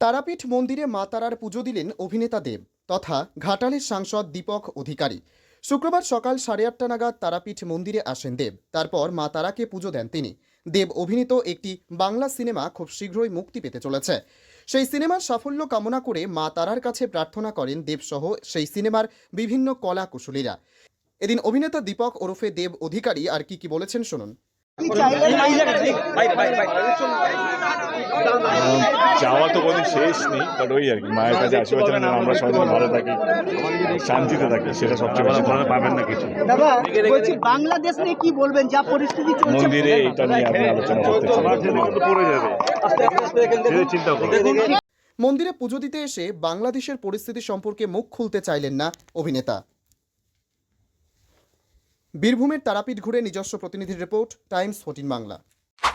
তারাপীঠ মন্দিরে মা তারার পুজো দিলেন অভিনেতা দেব তথা ঘাটালের সাংসদ দীপক অধিকারী। শুক্রবার সকাল সাড়ে আটটা নাগাদ তারাপীঠ মন্দিরে আসেন দেব। তারপর মা তারাকে পুজো দেন তিনি। দেব অভিনীত একটি বাংলা সিনেমা খুব শীঘ্রই মুক্তি পেতে চলেছে। সেই সিনেমার সাফল্য কামনা করে মা তারার কাছে প্রার্থনা করেন দেবসহ সেই সিনেমার বিভিন্ন কলা কুশলীরা এদিন অভিনেতা দীপক ওরফে দেব অধিকারী আর কি কি বলেছেন শুনুন। চাওয়া তো কোনো শেষ নেই বাট ওই আর কি মায়ের কাছে আশীর্বাদ চান যেন আমরা সবাই ভালো থাকি শান্তিতে থাকি সেটা সবচেয়ে বেশি ভালো। পাবেন না কিছু। বলছি বাংলাদেশ নিয়ে কি বলবেন? যা পরিস্থিতি চলছে মন্দিরে এটা নিয়ে আপনি আলোচনা করতে চান। পড়ে যাবে। চিন্তা করুন মন্দিরে পুজো দিতে এসে বাংলাদেশের পরিস্থিতি সম্পর্কে মুখ খুলতে চাইলেন না অভিনেতা। বীরভূমের তারাপীঠ ঘুরে নিজস্ব প্রতিনিধির report Times fourteen Bangla.